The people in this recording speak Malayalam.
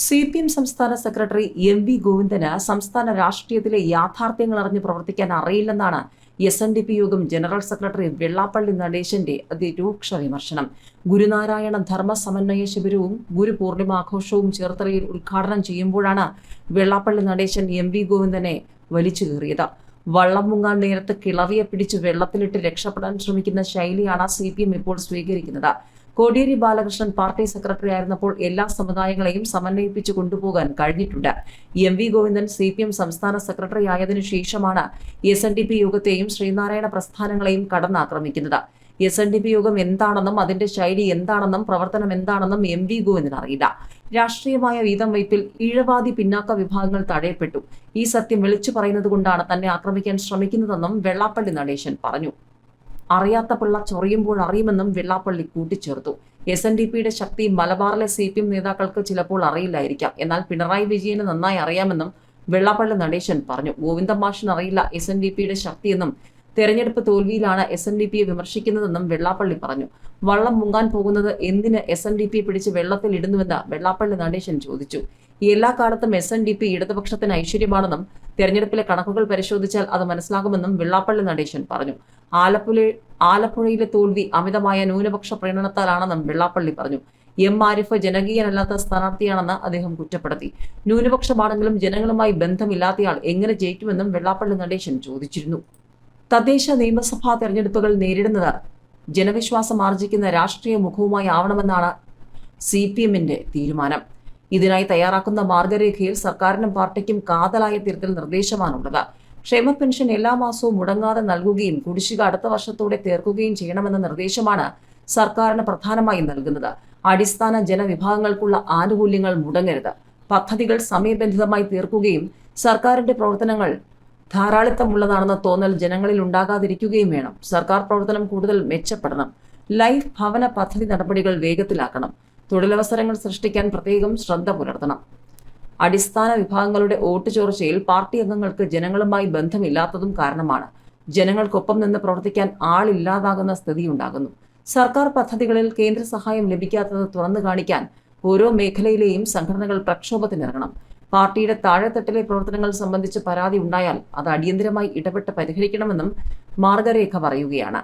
സി പി എം സംസ്ഥാന സെക്രട്ടറി എം വി ഗോവിന്ദന് സംസ്ഥാന രാഷ്ട്രീയത്തിലെ യാഥാർത്ഥ്യങ്ങൾ അറിഞ്ഞ് പ്രവർത്തിക്കാൻ അറിയില്ലെന്നാണ് S N D P Yogam general secretary Vellappally നടേശന്റെ അതിരൂക്ഷ വിമർശനം. ഗുരുനാരായണ ധർമ്മ സമന്വയ ശിബിരവും ഗുരു പൂർണിമ ആഘോഷവും ചേർത്തലയിൽ ഉദ്ഘാടനം ചെയ്യുമ്പോഴാണ് വെള്ളാപ്പള്ളി നടേശൻ എം വി ഗോവിന്ദനെ വലിച്ചു കയറിയത് വള്ളം മുങ്ങാൻ നേരത്ത് കിളവിയെ പിടിച്ച് വെള്ളത്തിലിട്ട് രക്ഷപ്പെടാൻ ശ്രമിക്കുന്ന ശൈലിയാണ് സി പി എം ഇപ്പോൾ സ്വീകരിക്കുന്നത്. കോടിയേരി ബാലകൃഷ്ണൻ പാർട്ടി സെക്രട്ടറി ആയിരുന്നപ്പോൾ എല്ലാ സമുദായങ്ങളെയും സമന്വയിപ്പിച്ച് കൊണ്ടുപോകാൻ കഴിഞ്ഞിട്ടുണ്ട്. M V Govindan C P M സംസ്ഥാന സെക്രട്ടറി ആയതിനു ശേഷമാണ് എസ് എൻ ഡി പി യോഗത്തെയും ശ്രീനാരായണ പ്രസ്ഥാനങ്ങളെയും കടന്നാക്രമിക്കുന്നത്. S N D P Yogam എന്താണെന്നും അതിന്റെ ശൈലി എന്താണെന്നും പ്രവർത്തനം എന്താണെന്നും എം വി ഗോവിന്ദൻ അറിയില്ല. രാഷ്ട്രീയമായ വീതം വയ്പിൽ ഈഴവാദി പിന്നാക്ക വിഭാഗങ്ങൾ തടയപ്പെട്ടു. ഈ സത്യം വിളിച്ചു പറയുന്നത് കൊണ്ടാണ് തന്നെ ആക്രമിക്കാൻ ശ്രമിക്കുന്നതെന്നും വെള്ളാപ്പള്ളി നടേശൻ പറഞ്ഞു. അറിയാത്ത പിള്ള ചൊറിയുമ്പോൾ അറിയുമെന്നും വെള്ളാപ്പള്ളി കൂട്ടിച്ചേർത്തു. എസ് എൻ ഡി പിയുടെ ശക്തി മലബാറിലെ സി പി എം നേതാക്കൾക്ക് ചിലപ്പോൾ അറിയില്ലായിരിക്കാം. എന്നാൽ പിണറായി വിജയന് നന്നായി അറിയാമെന്നും വെള്ളാപ്പള്ളി നടേശൻ പറഞ്ഞു. ഗോവിന്ദ മാഷിന് അറിയില്ല എസ് എൻ ഡി പിയുടെ ശക്തിയെന്നും തെരഞ്ഞെടുപ്പ് തോൽവിയിലാണ് എസ് എൻ ഡി പിയെ വിമർശിക്കുന്നതെന്നും വെള്ളാപ്പള്ളി പറഞ്ഞു. വള്ളം മുങ്ങാൻ പോകുന്നത് എന്തിന് എസ് എൻ ഡി പിയെ പിടിച്ച് വെള്ളത്തിൽ ഇടുന്നുവെന്ന് വെള്ളാപ്പള്ളി നടേശൻ ചോദിച്ചു. എല്ലാ കാലത്തും എസ് എൻ ഡി പി ഇടതുപക്ഷത്തിന് ഐശ്വര്യമാണെന്നും തെരഞ്ഞെടുപ്പിലെ കണക്കുകൾ പരിശോധിച്ചാൽ അത് മനസ്സിലാകുമെന്നും വെള്ളാപ്പള്ളി നടേശൻ പറഞ്ഞു. ആലപ്പുഴ ആലപ്പുഴയിലെ തോൽവി അമിതമായ ന്യൂനപക്ഷ പ്രീണനത്താലാണെന്നും വെള്ളാപ്പള്ളി പറഞ്ഞു. എം ആരിഫ് ജനകീയനല്ലാത്ത സ്ഥാനാർത്ഥിയാണെന്ന് അദ്ദേഹം കുറ്റപ്പെടുത്തി. ന്യൂനപക്ഷമാണെങ്കിലും ജനങ്ങളുമായി ബന്ധമില്ലാത്തയാൾ എങ്ങനെ ജയിക്കുമെന്നും വെള്ളാപ്പള്ളി നടേശൻ ചോദിച്ചിരുന്നു. തദ്ദേശ നിയമസഭാ തെരഞ്ഞെടുപ്പുകൾ നേരിടുന്നത് ജനവിശ്വാസം ആർജിക്കുന്ന രാഷ്ട്രീയ മുഖവുമായി ആവണമെന്നാണ് സി പി എമ്മിന്റെ തീരുമാനം. ഇതിനായി തയ്യാറാക്കുന്ന മാർഗരേഖയിൽ സർക്കാരിനും പാർട്ടിക്കും കാതലായ തിരുത്തൽ നിർദ്ദേശമാണുള്ളത്. ക്ഷേമ പെൻഷൻ എല്ലാ മാസവും മുടങ്ങാതെ നൽകുകയും കുടിശ്ശിക അടുത്ത വർഷത്തോടെ തീർക്കുകയും ചെയ്യണമെന്ന നിർദ്ദേശമാണ് സർക്കാരിന് പ്രധാനമായും നൽകുന്നത്. അടിസ്ഥാന ജനവിഭാഗങ്ങൾക്കുള്ള ആനുകൂല്യങ്ങൾ മുടങ്ങരുത്. പദ്ധതികൾ സമയബന്ധിതമായി തീർക്കുകയും സർക്കാരിന്റെ പ്രവർത്തനങ്ങൾ ധാരാളിത്തമുള്ളതാണെന്ന തോന്നൽ ജനങ്ങളിൽ ഉണ്ടാകാതിരിക്കുകയും വേണം. സർക്കാർ പ്രവർത്തനം കൂടുതൽ മെച്ചപ്പെടണം. ലൈഫ് ഭവന പദ്ധതി നടപടികൾ വേഗത്തിലാക്കണം. തൊഴിലവസരങ്ങൾ സൃഷ്ടിക്കാൻ പ്രത്യേകം ശ്രദ്ധ പുലർത്തണം. അടിസ്ഥാന വിഭാഗങ്ങളുടെ വോട്ട് ചോർച്ചയിൽ പാർട്ടി അംഗങ്ങൾക്ക് ജനങ്ങളുമായി ബന്ധമില്ലാത്തതും കാരണമാണ്. ജനങ്ങൾക്കൊപ്പം നിന്ന് പ്രവർത്തിക്കാൻ ആളില്ലാതാകുന്ന സ്ഥിതിയുണ്ടാകുന്നു. സർക്കാർ പദ്ധതികളിൽ കേന്ദ്ര സഹായം ലഭിക്കാത്തത് തുറന്നു കാണിക്കാൻ ഓരോ മേഖലയിലെയും സംഘടനകൾ പ്രക്ഷോഭത്തിനിറങ്ങണം. പാർട്ടിയുടെ താഴെത്തട്ടിലെ പ്രവർത്തനങ്ങൾ സംബന്ധിച്ച് പരാതി ഉണ്ടായാൽ അത് അടിയന്തരമായി ഇടപെട്ട് പരിഹരിക്കണമെന്നും മാർഗരേഖ പറയുകയാണ്.